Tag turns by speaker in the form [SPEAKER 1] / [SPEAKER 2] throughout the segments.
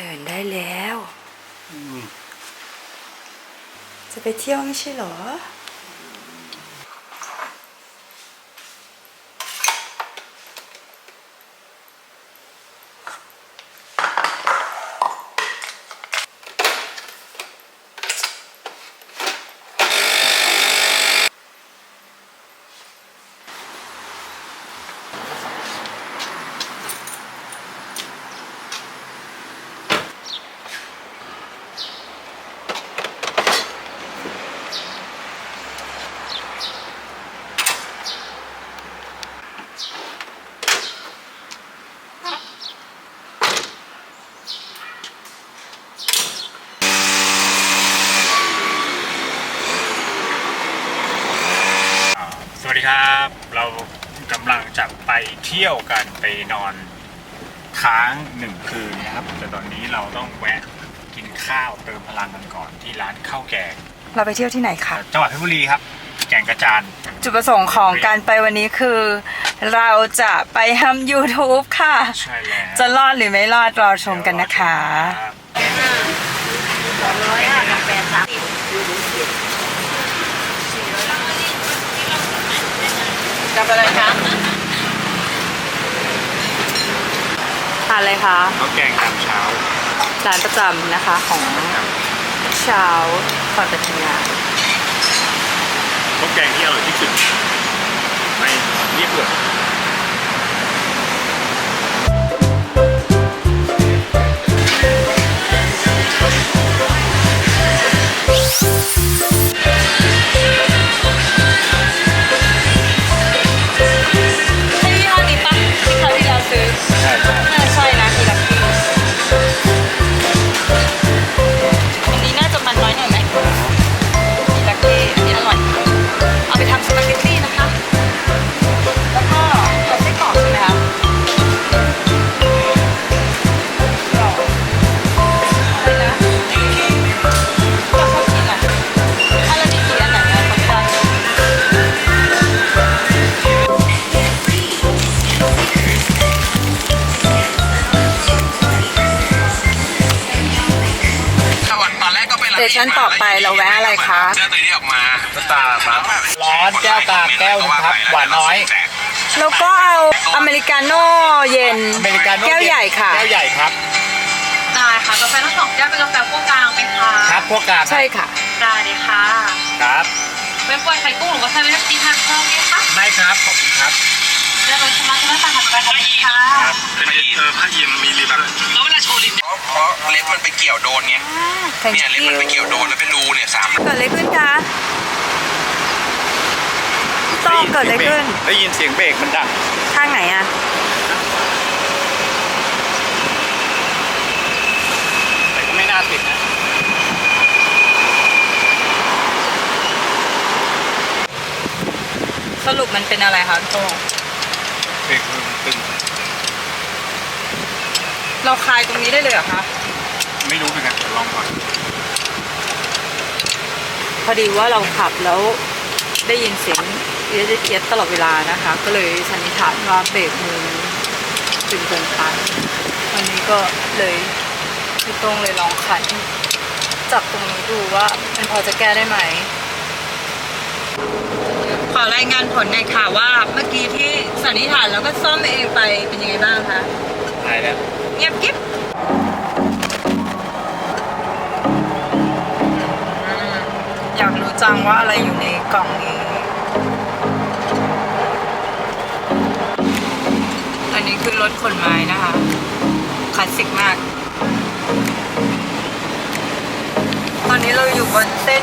[SPEAKER 1] ตื่นได้แล้ว จะไปเที่ยวไม่ใช่เหรอ
[SPEAKER 2] สวัสดีครับ เรากำลังจะไปเที่ยวกันไปนอนค้างหนึ่งคืนนะครับ แต่ตอนนี้เราต้องแวะกินข้าวเติมพลังกันก่อนที่ร้านข้าวแกง
[SPEAKER 1] เราไปเที่ยวที่ไหนคะ
[SPEAKER 2] จังหวัดเพชรบุรีครับ แก่งกระจาน
[SPEAKER 1] จุดประสงค์ของการไปวันนี้คือ เราจะไปทำ YouTube ค่ะ
[SPEAKER 2] ใช่แล้ว
[SPEAKER 1] จะรอดหรือไม่รอดรอชมกันนะคะ
[SPEAKER 2] รับ
[SPEAKER 1] กับอะไรคะานอะไรคะ
[SPEAKER 2] ข้าวแกงยามเช้า
[SPEAKER 1] ร้านประจำนะคะของเช้าก่อนไปทำงาน
[SPEAKER 2] ข้าวแกงที่อร่อยที่สุดในญี่ปุ่น
[SPEAKER 1] ชั้นต่อไปเราแวะอะไรคะ
[SPEAKER 3] เสื้อตัวนี้ออกมา
[SPEAKER 2] สตาร์ครับร้อนแก้วกลางแก้วหนึงครับหวานน้อย
[SPEAKER 1] แล้วก็เอาอเมริกาโน่เย็น
[SPEAKER 2] อเมริกาโน่
[SPEAKER 1] แก้วใหญ่ค่ะ
[SPEAKER 2] แก้วใหญ่ครับ
[SPEAKER 4] ได้ค่ะกาแฟทั้งสองแก้วเป็นกาแฟพวกกลางไหมคะ
[SPEAKER 2] ครับพวกกลาง
[SPEAKER 1] ใช่ค่ะ
[SPEAKER 4] ได้เลยค่ะ
[SPEAKER 2] ครับ
[SPEAKER 4] เป็นปล่อยไข่กุ้งหรือกาแฟไม่ได้กินทานเพิ่มไหมคะ
[SPEAKER 2] ไม่ครับขอบคุณครับ
[SPEAKER 4] เดี๋ยวเราชำระชำระต่างหากกันค่ะ
[SPEAKER 3] เป็นเออผ้ายิมมีริบแล้วเวลาโชว์ลิ้นเพราะเล็บมันไปเกี่ยวโดนไง
[SPEAKER 1] Thank
[SPEAKER 3] เนี่ยเล็บมันไปเกี่ยวโดนแล้วเป็นรูเนี่ยสาม
[SPEAKER 1] เกิดอะไรขึ้นคะต้องเกิดอะไรขึ้น
[SPEAKER 2] ได้ยินเสียงเบรกมันดัง
[SPEAKER 1] ข้างไหนอะ
[SPEAKER 2] แต่ก็ไม่น่าติดนะ
[SPEAKER 1] สรุปมันเป็นอะไรคะโต้ง
[SPEAKER 2] เบรกมือมันตึง
[SPEAKER 1] เราคลายตรงนี้ได้เลยเหรอคะ
[SPEAKER 2] ไม่รู้เหมือนกันเดี๋ยวลองก่อน
[SPEAKER 1] พอดีว่าเราขับแล้วได้ยินเสียงเอียดเอียดตลอดเวลานะคะ ก็เลยสันนิษฐานว่าเบรกมือตึงเกินไปวันนี้ก็เลยพี่โต้งเลยลองขันจับตรงนี้ดูว่ามันพอจะแก้ได้ไหม ขอรายงานผลหน่อยค่ะว่าเมื่อกี้ที่สันนิษฐานแล้วก็ซ่อมเองไปเป็นยังไงบ้างคะ
[SPEAKER 2] หายแล้ว
[SPEAKER 1] เงียบกิ๊บอยากรู้จังว่าอะไรอยู่ในกล่องนี้ อันนี้คือรถขนไม้นะคะคลาสสิกมาก ตอนนี้เราอยู่บนเส้น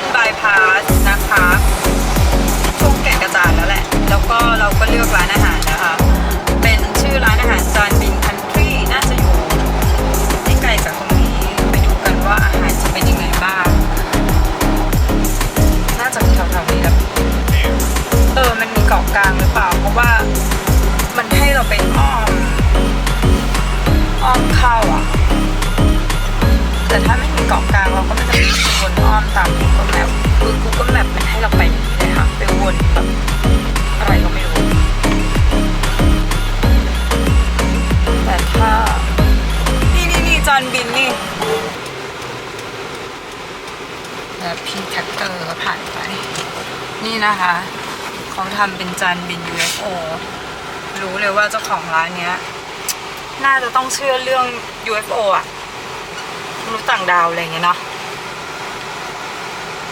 [SPEAKER 1] อนบินนี่แล้วพีแท็กเตอร์ผ่านไป นี่นะคะเขาทำเป็นจานบิน UFO รู้เลยว่าเจ้าของร้านเนี้ย น่าจะต้องเชื่อเรื่อง UFO อะมนุษย์ต่างดาวอะไรเงี้ยเนาะ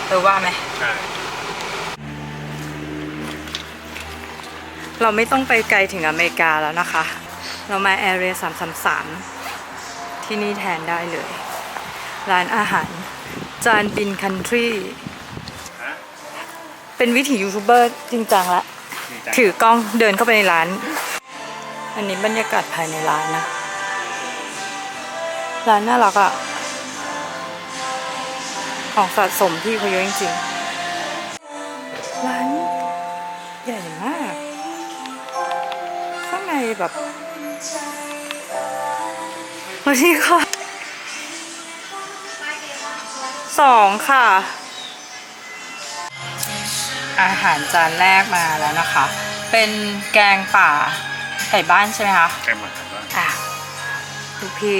[SPEAKER 1] เออว่าไหม
[SPEAKER 2] ใช่
[SPEAKER 1] เราไม่ต้องไปไกลถึงอเมริกาแล้วนะคะ เรามาแอร์เรียสามสามสาม ที่นี่แทนได้เลย ร้านอาหาร จานบินคันทรี
[SPEAKER 2] ฮะ
[SPEAKER 1] เป็นวิถียูทูบเบอร์จริงจังละ
[SPEAKER 2] ดีจัง
[SPEAKER 1] ถือกล้องเดินเข้าไปในร้าน อันนี้บรรยากาศภายในร้านนะ ร้านน่ารักอะของสะสมที่เขาเยอะจริงๆ ร้านใหญ่มาก ข้างในแบบ วันนี้ค่ะสองค่ะ อาหารจานแรกมาแล้วนะคะ เป็นแกงป่าไก่บ้านใช่ไหมคะ
[SPEAKER 2] แกมาถามว่า
[SPEAKER 1] อะลูกพี่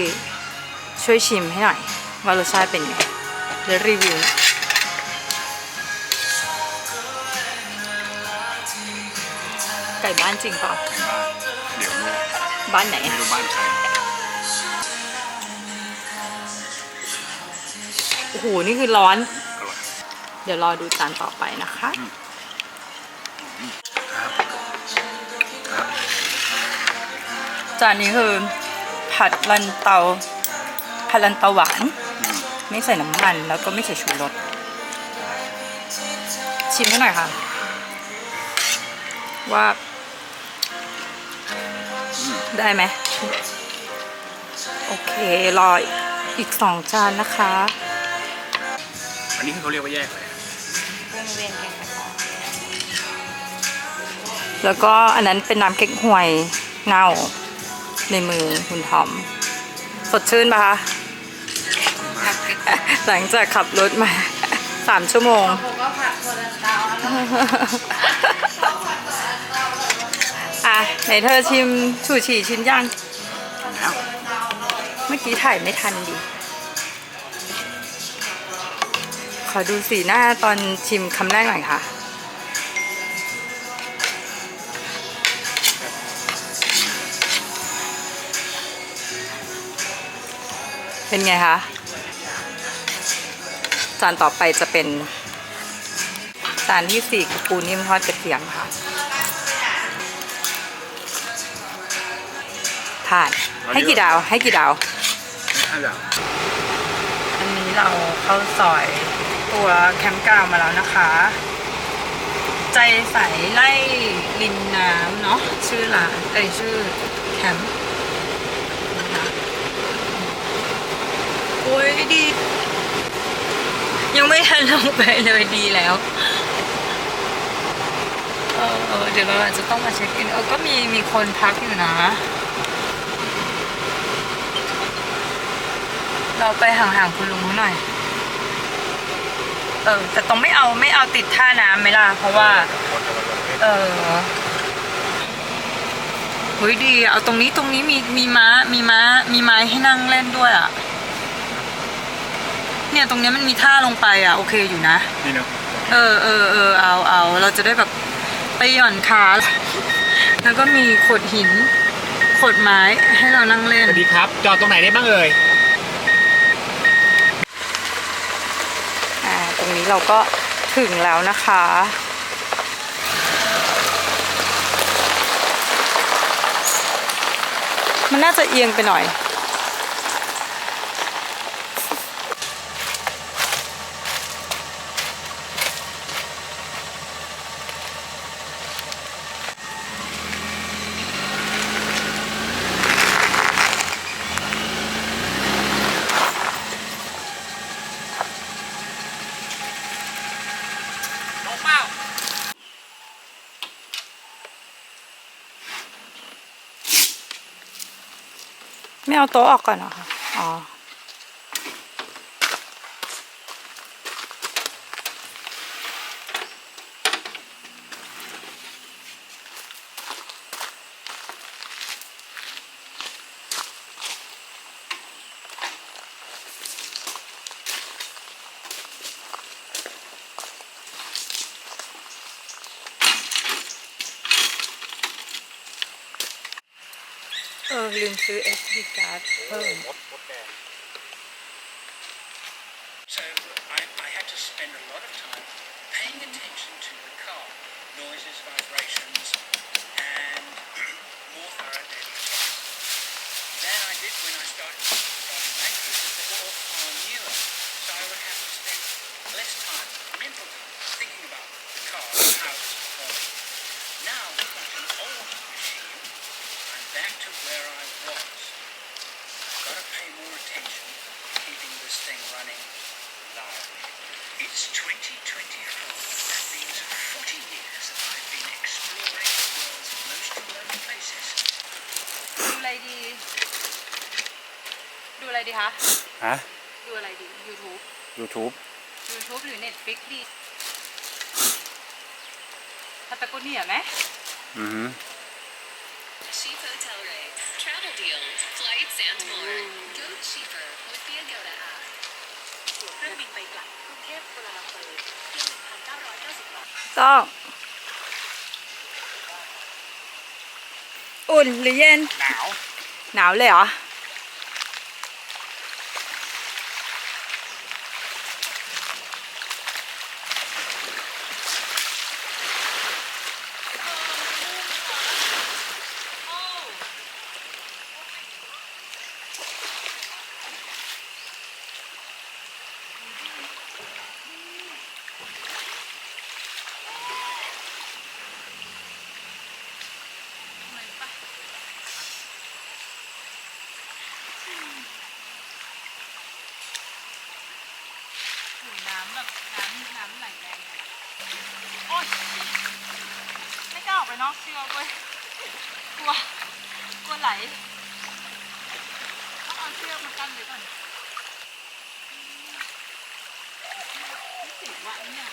[SPEAKER 1] ช่วยชิมให้หน่อย ว่ารสชาติเป็นไงเดี๋ยวรีวิวไก่บ้านจริงเปล่า
[SPEAKER 2] ในบ้านเดี๋ยวรู้
[SPEAKER 1] บ้านไหน
[SPEAKER 2] ไม่รู้บ้านใคร
[SPEAKER 1] โหนี่คือร้อน
[SPEAKER 2] อร่อย
[SPEAKER 1] เดี๋ยวรอดูจานต่อไปนะคะ จานนี้คือผัดลันเตาผัดลันเตาหวาน
[SPEAKER 2] ม
[SPEAKER 1] ไม่ใส่น้ำมันแล้วก็ไม่ใส่ชูรส ชิมให้หน่อยค่ะ ว่า ได้ไหม โอเค รออีกสองจานนะคะ
[SPEAKER 2] อันนี้คือเขาเรียกว่าแยกเลย
[SPEAKER 1] แล้วก็อันนั้นเป็นน้ำเก๊กฮวยเน่าในมือคุณทอม สดชื่นปะคะหลังจากขับรถมา สามชั่วโมง
[SPEAKER 4] ผมก็ผัดโคลันเตา
[SPEAKER 1] อะไหนเธอชิมชูชีชิ้นย่าง
[SPEAKER 2] แล้ว
[SPEAKER 1] เมื่อกี้ถ่ายไม่ทันดิ ขอดูสีหน้าตอนชิมคำแรกหน่อยค่ะ เป็นไงคะจานต่อไปจะเป็นจานที่สี่คือปูนิ่มทอดกระเทียมค่ะผ่านให้กี่ดาวให้กี่ดาว
[SPEAKER 2] ห้าอย่าง
[SPEAKER 1] อันนี้เราเข้าซอย ตัวแคมป์กาวมาแล้วนะคะ ใจใสไล่ริมน้ำเนาะชื่อร้านเอ้ยชื่อแคมป์โอ้ยดี ยังไม่ทันลงไปเลยดีแล้วเออเดี๋ยวเราอาจจะต้องมาเช็คอินเออก็มีมีคนพักอยู่นะ เราไปห่างๆคุณลุงเขาหน่อย เออ แต่ต้องไม่เอาไม่เอาติดท่าน้ำไหมล่ะ เพราะว่า
[SPEAKER 2] คนจะมาลงเล่น
[SPEAKER 1] เออเฮ้ยดีอะเอาตรงนี้ตรงนี้มีมีม้า มีม้า มีไม้ให้นั่งเล่นด้วยอะ เนี่ยตรงเนี้ยมันมีท่าลงไปอะ โอเคอยู่นะ
[SPEAKER 2] นี่เนาะ
[SPEAKER 1] เออเออเออเอาเอาเราจะได้แบบไปหย่อนขา แล้วก็มีโขดหินโขดไม้ให้เรานั่งเล่น
[SPEAKER 2] สวัสดีครับ จอดตรงไหนได้บ้างเอ่ย
[SPEAKER 1] อ่าตรงนี้เราก็ถึงแล้วนะคะ มันน่าจะเอียงไปหน่อย เอาโต๊ะออกก่อนเหรอคะอ๋อ ลืมซื้อ SD card เพิ่ม
[SPEAKER 5] มดมดแดง ฮะ
[SPEAKER 1] ดูอะไรดี YouTube
[SPEAKER 5] YouTube
[SPEAKER 1] YouTube หรือ Netflix ดีพาตาโกเนียไหม
[SPEAKER 5] อือฮึ
[SPEAKER 6] Sheep Hotel Rates, travel deals, flights, and more. Go cheaper with the Agoda app. ตั๋วเครื่องบินไปกลับกรุงเทพกรุงลัมเปอร์เพียง1,990บาท
[SPEAKER 1] ต้องอุ่นหรือเย็น
[SPEAKER 5] หนาว
[SPEAKER 1] หนาวเลยเหรอ โอ้ยน้ำแบบน้ำน้ำไหลแรงอะโอ๊ยไม่กล้า ออกไปนอกเชือกเว้ยกลัวกลัวไหล ต้องเอาเชือกมากั้นไว้ก่อนนี่ติดว่าไอ้เนี่ย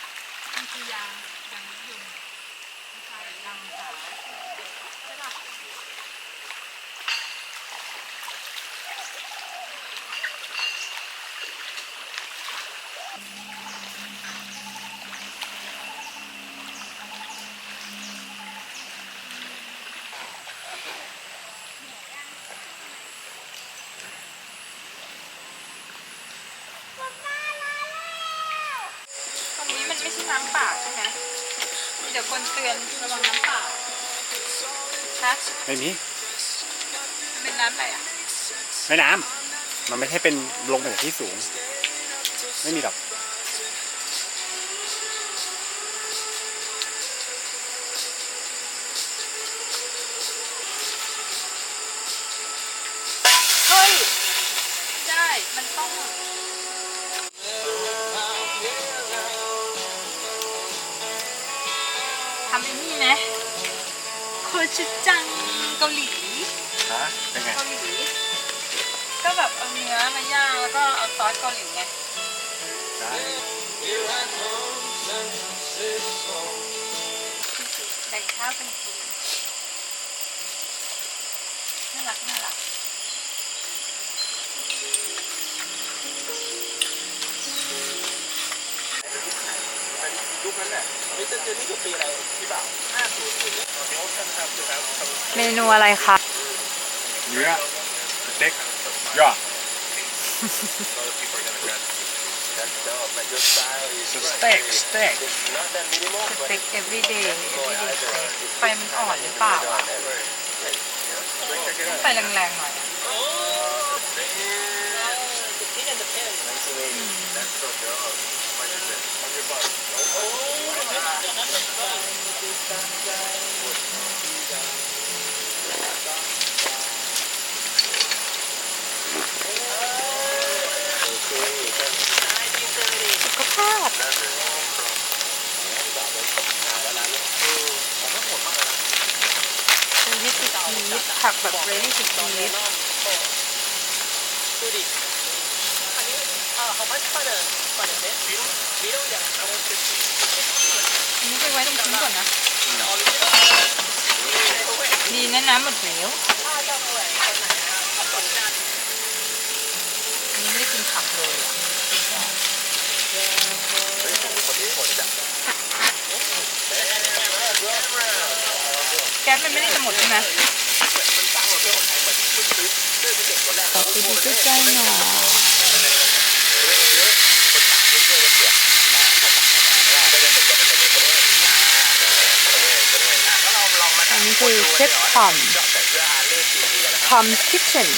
[SPEAKER 1] มันคือยางยางรถยนต์ไม่ใช่ยางสาวใช่ปะ ตรงนี้มั นไม่ใช่น้ำป่าใช่ไหมมีแต่คนเตือนระวังน้ำป่าฮะ
[SPEAKER 5] ไม่มี
[SPEAKER 1] มันเป็นน้ำอะไรอะ
[SPEAKER 5] แม่น้ำมันไม่ใช่เป็นลงมาจากที่สูง ไม่มีหรอก
[SPEAKER 1] เฮ้ย ได้ มันต้อง โคชูจังเกาหลี
[SPEAKER 5] ฮะเป็นไง
[SPEAKER 1] เกาหลีก็แบบเอาเนื้อมาย่างแล้วก็เอาซอสเกาหลีไง
[SPEAKER 5] ได้
[SPEAKER 1] แบ่งข้าวเป็นทีน่
[SPEAKER 7] ยุคนั้นน่ะนี่จะนี่คือปีอะไรพี่บ่าวห้าศูนย์
[SPEAKER 1] เมนูอะไรคะ
[SPEAKER 5] เนื้อสเต็กย่อสเต็กสเต็ก
[SPEAKER 1] สเต็ก everyday everyday steak ไฟมันอ่อนหรือเปล่าอะต้องไฟแรงๆหน่อยอะ สุขภาพคือนี่คือชีสผักแบบ ready to eat
[SPEAKER 7] ดูดิอันนี้เอ่อ how much for the for the set we don't we don't get I want to see
[SPEAKER 1] อันนี้ไปไว้ตรงชิ้นก่อนนะ ดีนะน้ำหมดเหลว
[SPEAKER 7] อันนี้ไม่
[SPEAKER 1] ได้กินผักเลยอะแก๊สมันไม่ได้จะหมดใช่ไหมขอไปดูใกล้ๆหน่อยอันนี้ คือเชฟทอมทอมคิทเช่น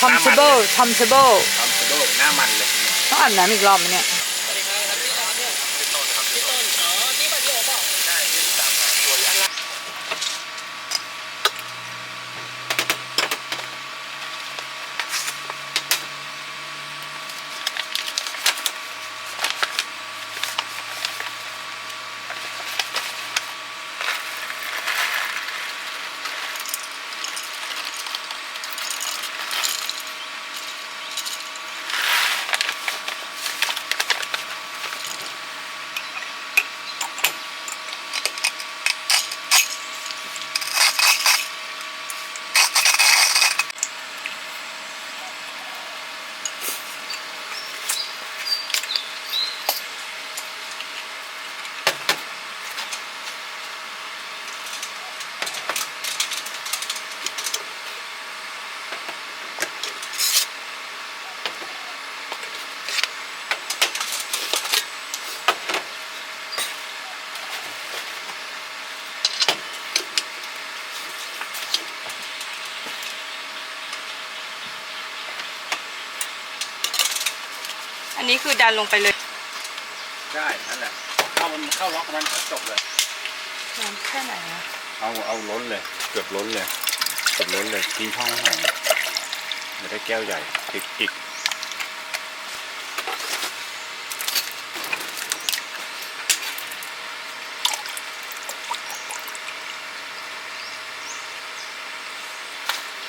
[SPEAKER 1] ทอมเทเบิลทอมเทเบิล
[SPEAKER 2] ทำสะดวกหน้ามันเลย
[SPEAKER 1] ต้องอาบน้ำอีกรอบไหมเนี่ย คือดันลงไปเลย
[SPEAKER 2] ได้นั่นแหละเข้ามันเข้าล็อกมันก็จบเลย
[SPEAKER 1] น้ำแค่ไหนอะ
[SPEAKER 2] เอาเอาล้นเลย เกือบล้นเลยเกือบล้นเลยทิ้งช่องห่างไม่ได้แก้วใหญ่ติดอีก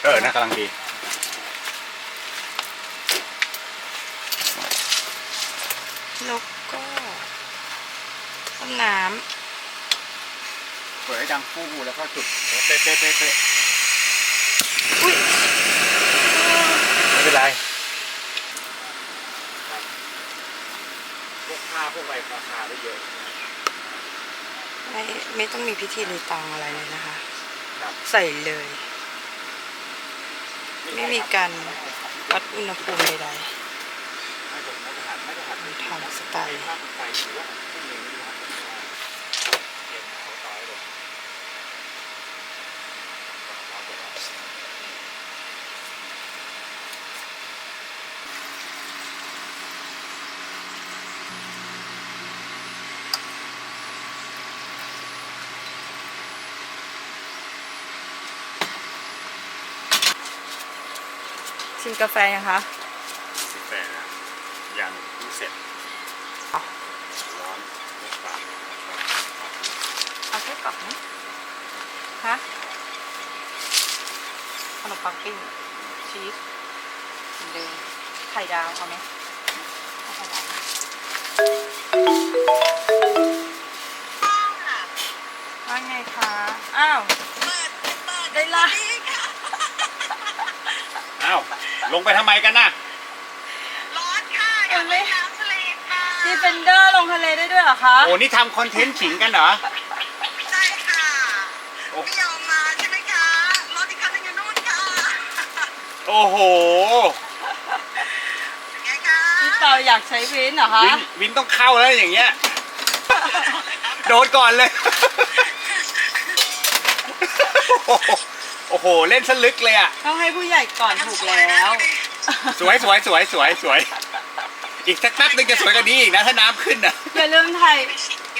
[SPEAKER 2] เออน่ากำลังดี
[SPEAKER 1] แล้วก็ต้นน้
[SPEAKER 2] เปิ ดให้ดังฟู่แล้วก็จุดเป๊ะเป๊ะเป๊ะเป๊ะำ
[SPEAKER 1] อุ้ย
[SPEAKER 2] ไม่เป็นไรพวกผ้าพวกอะไรราคาได้เยอะ
[SPEAKER 1] ไม่ไม่ต้องมีพิธีรีตองอะไรเลยนะคะ
[SPEAKER 2] ครับ
[SPEAKER 1] ใส่เลย ไม่มีการวัดอุณหภูมิใด
[SPEAKER 2] ไม่ผมไม่ได้หัดไม่ได้หัด
[SPEAKER 1] ๆทำสไตล์
[SPEAKER 2] ภาพไฟถือว่าขึ้นหนึ่งนี่ครับเก็บเขาต่อยเลย
[SPEAKER 1] ชิมกาแฟยังคะ
[SPEAKER 2] สิบแปดยังเพิ่งเสร็จ
[SPEAKER 1] อ๋อ
[SPEAKER 2] ร้อนไม่ปาก
[SPEAKER 1] เอาแค่กรอบนะฮะขนมปังปิ้งชีสเหมือนเดิมไข่ดาวเอาไหมเอาไข่ดาวว่าไงคะ อ้าว ได้ละ
[SPEAKER 2] อ้าว ลงไปทำไมกันน่ะ
[SPEAKER 1] อยากเล่นน้ำทะเลค่ะดีเฟนเดอร์ลงทะเลได้ด้วยเหรอคะ
[SPEAKER 2] โอ้ นี่ทำคอนเทนต์ขิงกันเหรอ
[SPEAKER 8] ใช่ค่ะ
[SPEAKER 2] โอ้
[SPEAKER 8] ไม่ยอมมาใช่ไหมคะรถอีกคันหนึงอยู่นู่นค่ะ
[SPEAKER 2] โอ้โห
[SPEAKER 8] เป็นไงคะ
[SPEAKER 1] พี่เปาอยากใช้วินเหรอคะ
[SPEAKER 2] วินวินต้องเข้าแล้วอย่างเงี้ย โดนก่อนเลย โอ้โห เล่นสลึกเลยอะ
[SPEAKER 1] ต้องให้ผู้ใหญ่ก่อนถูกแล้ว
[SPEAKER 2] สวยสวยสวยสวยสวย อีกสักแป๊บนึงจะสวยกว่านี้อีกนะถ้าน้ำขึ้นอะ
[SPEAKER 1] อย่าลืมถ่าย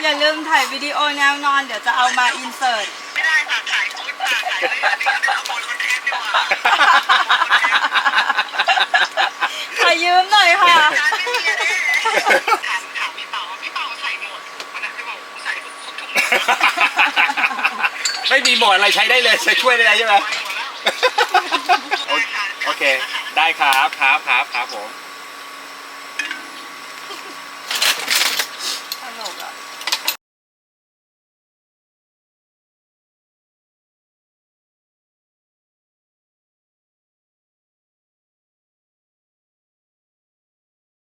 [SPEAKER 1] อย่าลืมถ่ายวิดีโอแนวนอน เดี๋ยวจะเอามาอินเสิร์ต
[SPEAKER 8] ไม่ได้ค่ะขายชุดค่ะขายเลยอันนี้เป็นขโมยคอนเทนต์ดีกว่า
[SPEAKER 1] ขอยืมหน่อยค่ะ
[SPEAKER 8] ร้านไม่มีอะเนี่ยถามถามพี่เปาว่าพี่เปาใส่หมวกถูกปะนะพี่เปาใส่ทุกทุกหมวก
[SPEAKER 2] ไม่มีหมดอะไรใช้ได้เลยใช้ช่วยได้เลยใช่ไหม
[SPEAKER 8] ไปหมดแล้ว
[SPEAKER 2] โอโอเค ได้ครับครับครับครับผม